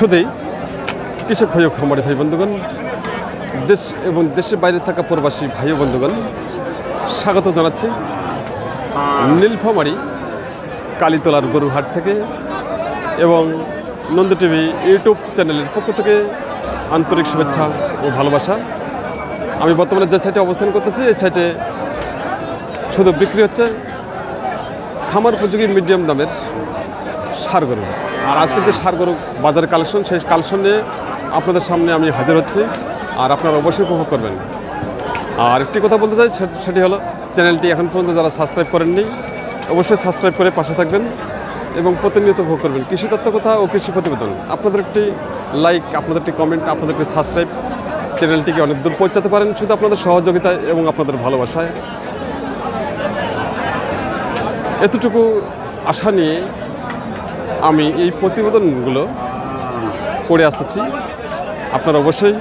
শুধুই কৃষক ভাই ও খামারি ভাই বন্ধুগণ, দেশ এবং দেশের বাইরে থাকা প্রবাসী ভাই বন্ধুগণ, স্বাগত জানাচ্ছি নীলফামারি কালীতলার গরুহাট থেকে এবং নন্দ টিভি ইউটিউব চ্যানেলের পক্ষ থেকে আন্তরিক শুভেচ্ছা ও ভালোবাসা। আমি বর্তমানে যে সাইটে অবস্থান করতেছি, এই সাইটে শুধু বিক্রি হচ্ছে খামার উপযোগী মিডিয়াম দামের সার গরু। আর আজকে যে সার গরু বাজারে কালেকশন, সেই কালেকশন আপনাদের সামনে আমি হাজির হচ্ছি আর আপনারা অবশ্যই উপভোগ করবেন। আর একটি কথা বলতে চাই সেটি হলো, চ্যানেলটি এখন পর্যন্ত যারা সাবস্ক্রাইব করেননি, অবশ্যই সাবস্ক্রাইব করে পাশে থাকবেন এবং প্রতিনিয়ত উপভোগ করবেন। কৃষি তত্ত্ব কথা ও কৃষি প্রতিবেদন। আপনাদের একটি লাইক আপনাদের একটি কমেন্ট আপনাদের একটি সাবস্ক্রাইব চ্যানেলটিকে অনেক দূর পৌঁছাতে পারেন শুধু আপনাদের সহযোগিতায় এবং আপনাদের ভালোবাসায়। এতটুকু আশা নিয়ে আমি এই প্রতিবেদনগুলো করে আসতেছি। আপনারা অবশ্যই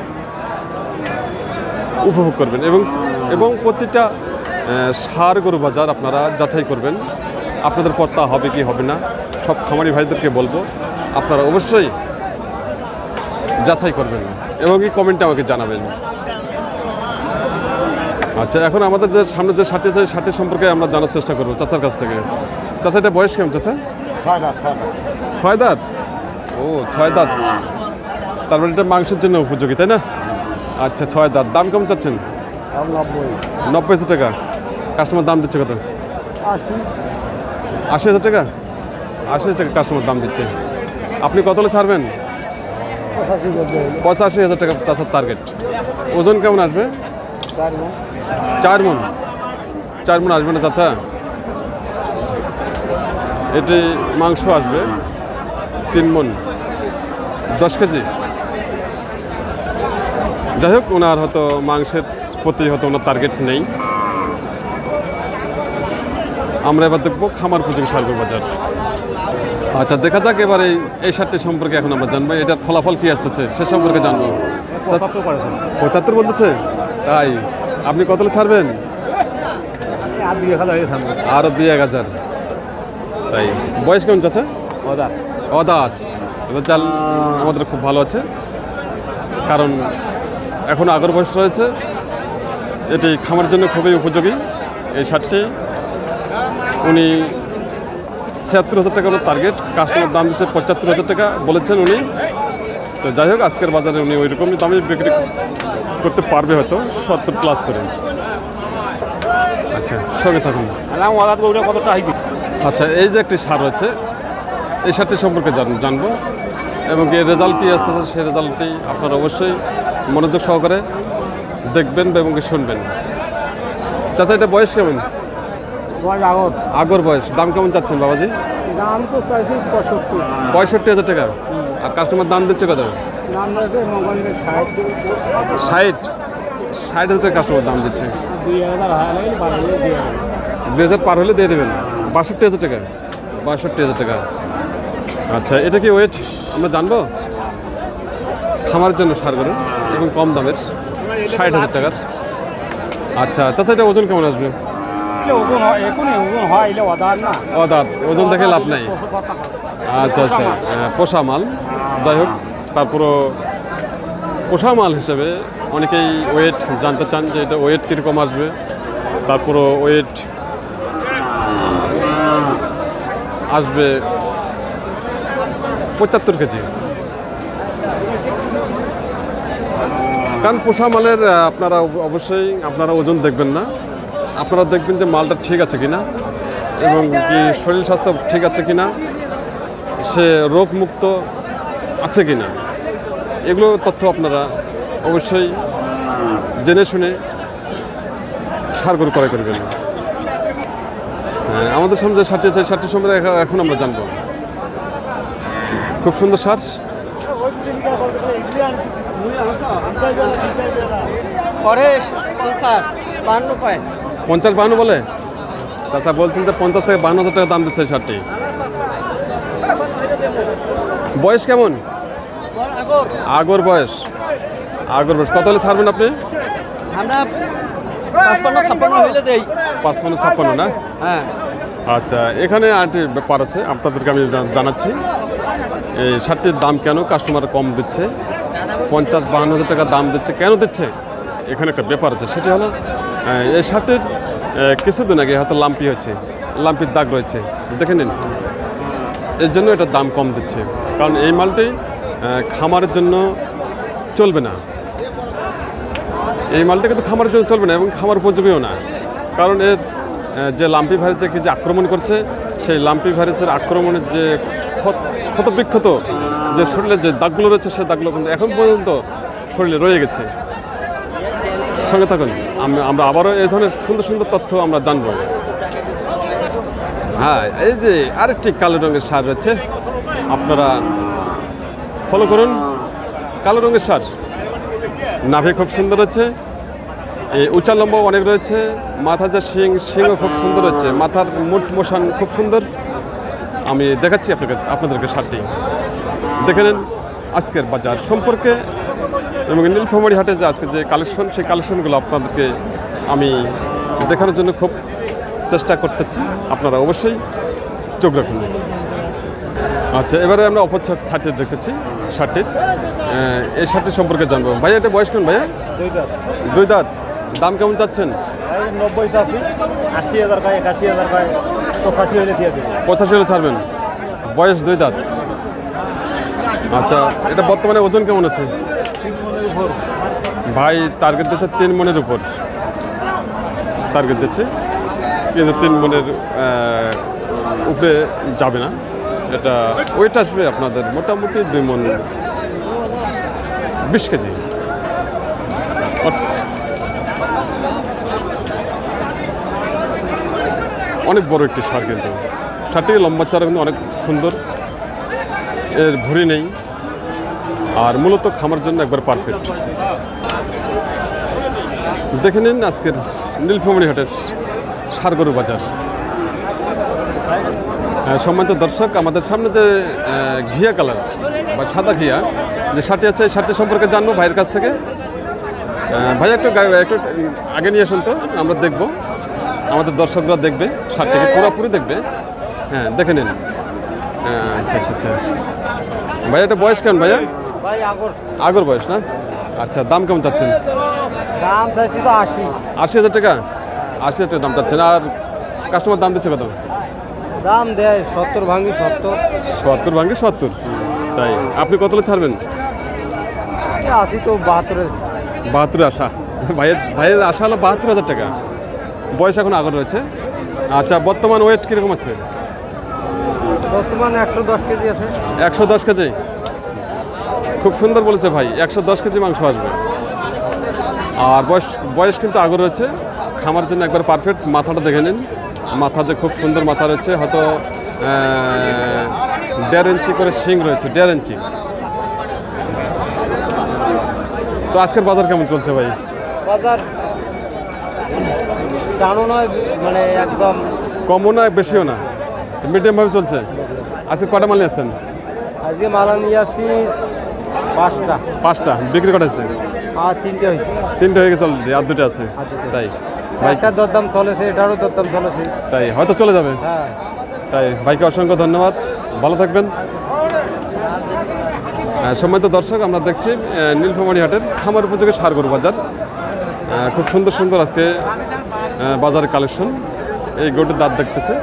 উপভোগ করবেন এবং এবং প্রতিটা সার গরু বাজার আপনারা যাচাই করবেন। আপনাদের পত্তা হবে কি হবে না, সব খামারি ভাইদেরকে বলব। আপনারা অবশ্যই যাচাই করবেন এবং এই কমেন্টে আমাকে জানাবেন। আচ্ছা এখন আমাদের যে সামনে যে ষাটটি আছে ষাটটি সম্পর্কে আমরা জানার চেষ্টা করব চাচার কাছ থেকে। চাচা এটা বয়স কেমন, চাচা? ছয় দাঁত ও ছয় দাঁত। তারপরে এটা মাংসের জন্য উপযোগী তাই না? আচ্ছা ছয় দাঁত। দাম কেমন চাচ্ছেন? নব্বই। হাজার টাকা। কাস্টমার দাম দিচ্ছে কত? আশি। হাজার টাকা? আশি হাজার টাকা কাস্টমার দাম দিচ্ছে। আপনি কত হলে ছাড়বেন? পঁচাশি হাজার টাকা চাষার টার্গেট ওজন কেমন আসবে? চার মন। চার মন। চার মন আসবে না চাচা? এটি মাংস আসবে তিন মন দশ কেজি। যাই হোক ওনার হয়তো মাংসের প্রতি হয়তো ওনার টার্গেট নেই। আমরা এবার দেখব খামার পুঁজি সার্গ বাজার। আচ্ছা দেখা যাক এবার এই এই সারটি সম্পর্কে এখন আমরা জানব। এটার ফলাফল কি আসতেছে সে সম্পর্কে জানব। পঁচাত্তর বলতেছে? তাই আপনি কতলে ছাড়বেন? আর দুই এক হাজার। তাই। বয়স কেমন চাচ্ছে ওদা অদাত এবার চাল আমাদের খুব ভালো আছে। কারণ এখন আগর বয়স রয়েছে। এটি খামার জন্য খুবই উপযোগী এই শার্টটি উনি ছিয়াত্তর হাজার টাকা ওনার টার্গেট কাস্টমার দাম দিচ্ছে পঁচাত্তর হাজার টাকা বলেছেন উনি। তো যাই হোক আজকের বাজারে উনি ওই রকমই দামে বিক্রি করতে পারবে হয়তো। সত্তর প্লাস করে। আচ্ছা সঙ্গে থাকুন। কতটা হয়েছে আচ্ছা এই যে একটি সার রয়েছে এই সারটি সম্পর্কে জান- জানব। এবং এর রেজাল্ট কী আসতেছে সেই রেজাল্টটি আপনারা অবশ্যই মনোযোগ সহকারে দেখবেন এবং কি শুনবেন। চাচা এটা বয়স কেমন? আগর। আগর বয়স। দাম কেমন চাচ্ছেন বাবাজি? দাম তো চাইছি পঁয়ষট্টি। পঁয়ষট্টি হাজার টাকা। আর কাস্টমার দাম দিচ্ছে কত? ষাট। ষাট? হাজার টাকা কাস্টমার দাম দিচ্ছে। দুই হাজার পার হলে দিয়ে দেবেন। বাষট্টি হাজার টাকা। বাষট্টি হাজার টাকা। আচ্ছা এটা কি ওয়েট আমরা জানব? খামারের জন্য সার গরু এবং কম দামের ষাট হাজার টাকার। আচ্ছা চাচা এটা ওজন কেমন আসবে? ওজন হয় এখনই ওজন হয় এটা না। দেখে লাভ নাই। আচ্ছা আচ্ছা পোষা মাল। যাই হোক তারপরও পোষা মাল হিসেবে অনেকেই ওয়েট জানতে চান যে এটা ওয়েট কীরকম আসবে। তারপরও ওয়েট আসবে পঁচাত্তর কেজি। কারণ পোষা মালের আপনারা অব- অবশ্যই আপনারা ওজন দেখবেন না। আপনারা দেখবেন যে মালটা ঠিক আছে কিনা এবং কি শরীর স্বাস্থ্য ঠিক আছে কিনা, সে রোগমুক্ত আছে কিনা। এগুলো তথ্য আপনারা অবশ্যই জেনে শুনে সার গরু ক্রয় করবেন। হ্যাঁ আমাদের সামনে যে সারটি আছে সারটি সম্পর্কে এখন আমরা জানব। খুব সুন্দর করে পঞ্চাশ বাহান্ন বলে? চাচা বলছেন যে পঞ্চাশ থেকে বান্ন হাজার টাকা দাম দিচ্ছে শার্টটি বয়স কেমন? আগর আগর বয়স। আগর বয়স। কত হলে ছাড়বেন আপনি? আমরা ছাপ্পান্ন হইলে দেই। পাঁচপান্ন ছাপ্পান্ন না? হ্যাঁ। আচ্ছা এখানে আরেকটি ব্যাপার আছে আপনাদেরকে আমি জানাচ্ছি। এই শার্টটির দাম কেন কাস্টমার কম দিচ্ছে? পঞ্চাশ বাহান্ন হাজার টাকা দাম দিচ্ছে কেন দিচ্ছে? এখানে একটা ব্যাপার আছে সেটা হলো এই শার্টের কিছুদিন আগে হয়তো লাম্পি হয়েছে লাম্পির দাগ রয়েছে দেখে নিন। এর জন্য এটা দাম কম দিচ্ছে কারণ এই মালটি খামারের জন্য চলবে না। এই মালটা কিন্তু খামারের জন্য চলবে না এবং খামার উপযোগীও না। কারণ এর যে লাম্পি ভাইরাস যে যে আক্রমণ করছে, সেই লাম্পি ভাইরাসের আক্রমণের যে ক্ষত- ক্ষতবিক্ষত যে শরীরে যে দাগগুলো রয়েছে সেই দাগগুলো কিন্তু এখন পর্যন্ত শরীরে রয়ে গেছে। সঙ্গে থাকুন আমরা আবারও এই ধরনের সুন্দর সুন্দর তথ্য আমরা জানব। হ্যাঁ এই যে আরেকটি কালো রঙের সার রয়েছে, আপনারা ফলো করুন। কালো রঙের সার, নাভে খুব সুন্দর হচ্ছে এই উঁচা লম্বা অনেক রয়েছে। মাথা যা শিং শিংও খুব সুন্দর হচ্ছে। মাথার মুঠ মোশান খুব সুন্দর। আমি দেখাচ্ছি আপনাকে আপনাদেরকে শার্টটি দেখে নেন আজকের বাজার সম্পর্কে এবং নীলফামারি হাটে যে আজকে যে কালেকশন সেই কালেকশনগুলো আপনাদেরকে আমি দেখানোর জন্য খুব চেষ্টা করতেছি। আপনারা অবশ্যই চোখ রাখুন। আচ্ছা এবারে আমরা অপর শার্টটি দেখতেছি শার্টটির। এই শার্টটি সম্পর্কে জানব। ভাইয়া এটা বয়স কোন ভাইয়া? দুই দাঁত। দুই দাঁত। দাম কেমন চাচ্ছেন? নব্বই চাষি আশি হাজার পায় একাশি হাজার পায় পঁচাশি হলে দিয়ে পঁচাশি হলে ছাড়বেন? বয়স দুই দাঁত। আচ্ছা এটা বর্তমানে ওজন কেমন আছে? ভাই টার্গেট দিচ্ছে তিন মনের উপর। টার্গেট দিচ্ছে। কিন্তু তিন মনের উপরে যাবে না। এটা ওয়েট আসবে আপনাদের মোটামুটি দুই মন বিশ কেজি। অনেক বড় একটি সার কিন্তু। সারটি লম্বা চারা কিন্তু অনেক সুন্দর। এর ভুঁড়ি নেই। আর মূলত খামার জন্য একবার পারফেক্ট দেখে নিন আজকের নীলফামণি হাটের সারগরু বাজার। সম্মানিত দর্শক, আমাদের সামনে যে ঘিয়া কালার বা সাদা ঘিয়া, যে শার্টটি আছে, এই শার্টটি সম্পর্কে জানব ভাইয়ের কাছ থেকে। ভাই, একটু একটু আগে নিয়ে আসুন তো, আমরা দেখব। আমাদের দর্শকরা দেখবে। শার্টটিকে পুরোপুরি দেখবে। হ্যাঁ দেখে নিন। আচ্ছা আচ্ছা আচ্ছা। ভাইয়া এটা বয়স কেমন ভাইয়া? ভাই আগর। আগর বয়স না? আচ্ছা দাম কেমন চাচ্ছেন? দাম চাইছি তো আশি। আশি হাজার টাকা? আশি হাজার টাকা দাম চাচ্ছেন। আর কাস্টমার দাম দিচ্ছে কত? দাম দেয় সত্তর ভাঙি সত্তর। সত্তর ভাঙ্গে সত্তর। তাই আপনি কত ছাড়বেন? আশি তো বাহাত্তরের। বাহাত্তর আশা। ভাইয়ের ভাইয়ের আশা হলো বাহাত্তর হাজার টাকা। বয়স এখন আগর রয়েছে। আচ্ছা বর্তমান ওয়েট কীরকম আছে? বর্তমানে একশো দশ কেজি আছে। একশো দশ কেজি? খুব সুন্দর বলেছে ভাই একশো দশ কেজি মাংস আসবে। আর বয়স বয়স কিন্তু আগর রয়েছে। খামার জন্য একবার পারফেক্ট মাথাটা দেখে নিন। মাথা যে খুব সুন্দর মাথা রয়েছে হয়তো দেড় ইঞ্চি করে শিং রয়েছে দেড় ইঞ্চি। তো আজকের বাজার কেমন চলছে ভাই? বাজার জানো নয় মানে একদম কমও না বেশিও না। মিডিয়ামভাবে চলছে। আজকে কটা মাল নিয়ে আসছেন? আজকে মালা নিয়ে আসছি পাঁচটা। পাঁচটা। বিক্রি কটা হচ্ছে আর তিনটে হয়েছে। তিনটে হয়ে গেছে already, আর দুটো আছে। তাই। একটা দরদাম চলেছে এটারও দরদাম চলেছে। তাই হয়তো চলে যাবে। হ্যাঁ। তাই ভাইকে অসংখ্য ধন্যবাদ। ভালো থাকবেন। সম্মানিত দর্শক আমরা দেখছি নীলফামারী হাটের খামার উপযোগী সারগরু বাজার। আহ, খুব সুন্দর সুন্দর আজকে আহ, বাজারের কালেকশন। এই গোটের দাঁত দেখতেছে।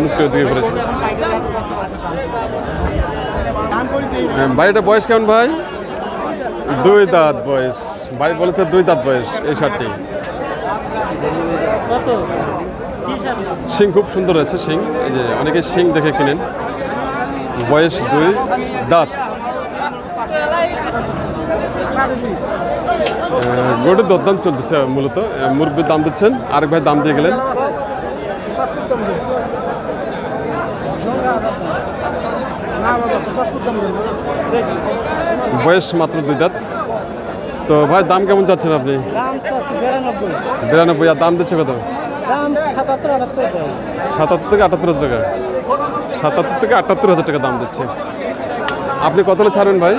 মুখটা দিকে করেছে ভাই বয়স কেমন ভাই? দুই দাঁত বয়স। ভাই বলেছে দুই দাঁত বয়স এই শার্টটি। শিং খুব সুন্দর আছে শিং। এই যে অনেকে শিং দেখে কিনেন। বয়স দুই দাঁত। গোটের দরদাম চলতেছে মূলত। মুরগির দাম দিচ্ছেন আরেক ভাই দাম দিয়ে গেলেন। বয়স মাত্র দুই দাঁত। তো ভাই দাম কেমন চাচ্ছেন আপনি? বিরানব্বই। আর দাম দিচ্ছে কত? সাতাত্তর থেকে আটাত্তর হাজার টাকা। সাতাত্তর থেকে আটাত্তর হাজার টাকা দাম দিচ্ছে। আপনি কত ছাড়বেন ভাই?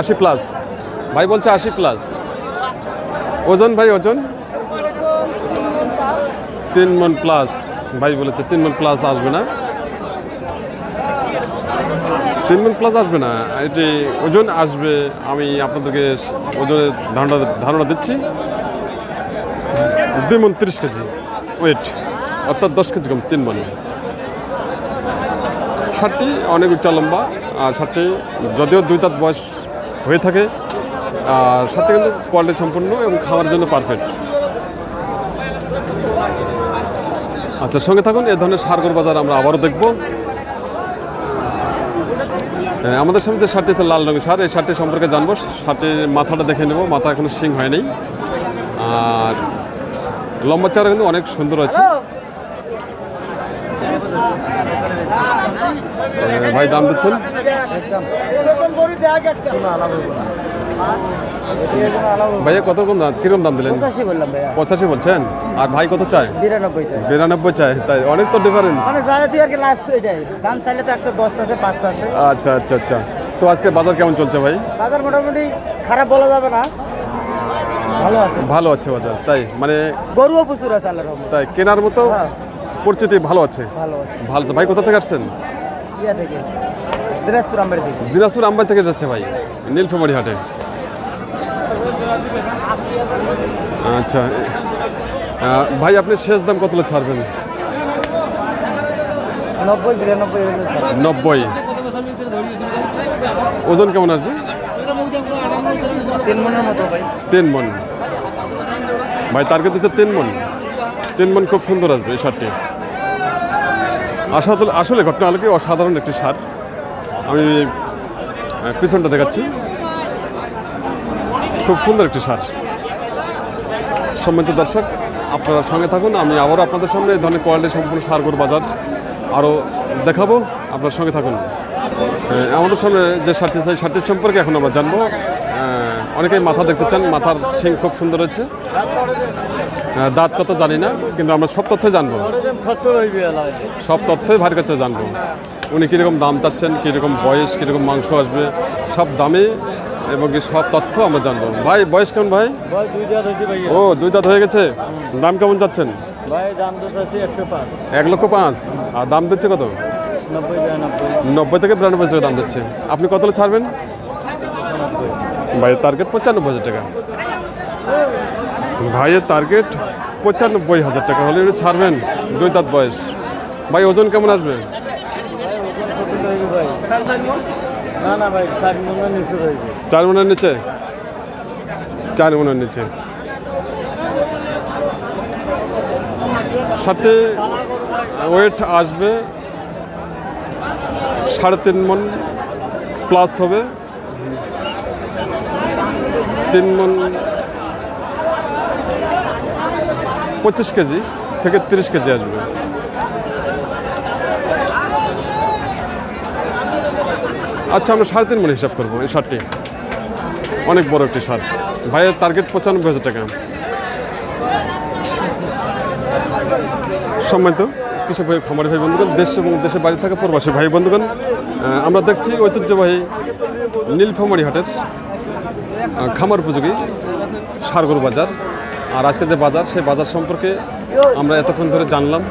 আশি প্লাস ভাই বলছে আশি প্লাস ওজন ভাই, ওজন? তিন মন প্লাস ভাই বলেছে তিন মন প্লাস আসবে না। তিন মন প্লাস আসবে না। এটি ওজন আসবে, আমি আপনাদেরকে ওজনের ধারণা ধারণা দিচ্ছি। দুই মন তিরিশ কেজি। ওয়েট অর্থাৎ দশ কেজি কম, তিন মন। ষাটটি অনেক উচ্চা লম্বা, আর ষাটটি যদিও দুই দাঁত বয়স হয়ে থাকে, আর ষাটটি কিন্তু কোয়ালিটি সম্পূর্ণ এবং খাওয়ার জন্য পারফেক্ট আচ্ছা সঙ্গে থাকুন, এ ধরনের সারগর বাজার আমরা আবারও দেখব। আমাদের সামনে যে শার্টটি আছে, লাল রঙের সার, এই শার্টটি সম্পর্কে জানব। শার্টের মাথাটা দেখে নেব, মাথা এখনও সিং হয়নি আর লম্বা চারা কিন্তু অনেক সুন্দর আছে ভাই দাম দিচ্ছেন? ভাইয়া কত দাম কীরকম দাম দিলেন? পঁচাশি বলছেন? আর ভাই কত চায়? বিরানব্বই বিরানব্বই তাই অনেক তো ডিফারেন্স দাম চাইলে তো একশো দশ আছে আচ্ছা আচ্ছা আচ্ছা। তো আজকে বাজার কেমন চলছে ভাই? বাজার মোটামুটি খারাপ বলা যাবে না। ভালো আছে। ভালো আছে বাজার তাই? মানে গরুও প্রচুর আছে আল্লাহর তাই কেনার মতো? হ্যাঁ। পরিচিতি ভালো আছে? ভালো আছে। ভালো আছে। ভাই কোথা থেকে আসছেন? ইয়া থেকে। দিনাজপুর আমবাড়ি থেকে। দিনাজপুর আম্বাই থেকে যাচ্ছে ভাই নীলফামারি হাটে। আচ্ছা। ভাই আপনি শেষ দাম কত ছাড়বেন? নব্বই বিরানব্বই নব্বই। ওজন কেমন আসবে? তিন মনের মতো ভাই। তিন মন। ভাই টার্গেট দিচ্ছে তিন মন। তিন মন খুব সুন্দর আসবে এই শার্টটি। আসলে আসলে ঘটনা কি অসাধারণ একটি সার। আমি পিছনটা দেখাচ্ছি। খুব সুন্দর একটি শার্ট সম্মানিত দর্শক, আপনারা সঙ্গে থাকুন। আমি আবারও আপনাদের সামনে এই ধরনের কোয়ালিটি সম্পূর্ণ সারগর বাজার আরও দেখাবো। আপনার সঙ্গে থাকুন। আমাদের সামনে যে শার্টটি সেই শার্টটির সম্পর্কে এখন আমরা জানব। অনেকেই মাথা দেখতে চান। মাথার শিং খুব সুন্দর হচ্ছে দাঁত কত জানি না কিন্তু আমরা সব তথ্য জানব। সব তথ্যই ভাইয়ের কাছে জানব। উনি কীরকম দাম চাচ্ছেন কীরকম বয়স কীরকম মাংস আসবে সব দামে এবং কি সব তথ্য আমরা জানব। ভাই বয়স কেমন ভাই? ভাই ভাই ও দুই দাঁত হয়ে গেছে? দাম কেমন চাচ্ছেন? ভাই এক লক্ষ পাঁচ। আর দাম দিচ্ছে কত? নব্বই থেকে বিরানব্বই টাকা দাম দিচ্ছে। আপনি কত ছাড়বেন? ভাইয়ের টার্গেট পঁচানব্বই হাজার টাকা। ভাইয়ের টার্গেট পঁচানব্বই হাজার টাকা হলে ছাড়বেন, দুই দাঁত বয়স। ভাই, ওজন কেমন আসবে? চার মনের নিচে। চার মনের নিচে। সাথে ওয়েট আসবে সাড়ে তিন মন প্লাস হবে। তিন মন পঁচিশ কেজি থেকে তিরিশ কেজি আসবে। আচ্ছা আমরা সাড়ে তিন মন হিসাব করব এই শার্টটি। অনেক বড় একটি শার্ট। ভাইয়ের টার্গেট পঁচানব্বই হাজার টাকা। সম্মানিত কিছু ভাই, খামারি ভাই, বন্ধুগণ, দেশ এবং দেশের বাড়ি থাকা প্রবাসী ভাই, বন্ধুগণ আমরা দেখছি ঐতিহ্যবাহী নীলফামারি হাটের খামার উপযোগী সারগর বাজার। আর আজকে যে বাজার, সেই বাজার সম্পর্কে আমরা এতক্ষণ ধরে জানলাম।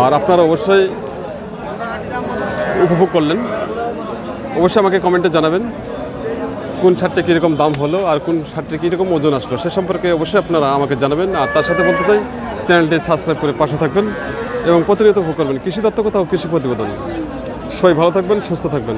আর আপনারা অবশ্যই উপভোগ করলেন। অবশ্যই আমাকে কমেন্টে জানাবেন কোন শার্টটা কীরকম দাম হলো আর কোন শার্টটা কীরকম ওজন আসলো। সে সম্পর্কে অবশ্যই আপনারা আমাকে জানাবেন। আর তার সাথে বলতে চাই, চ্যানেলটি সাবস্ক্রাইব করে পাশে থাকবেন এবং প্রতিনিয়ত উপভোগ করবেন। কৃষি দত্ত কোথাও কৃষি প্রতিবেদন। সবাই ভালো থাকবেন, সুস্থ থাকবেন।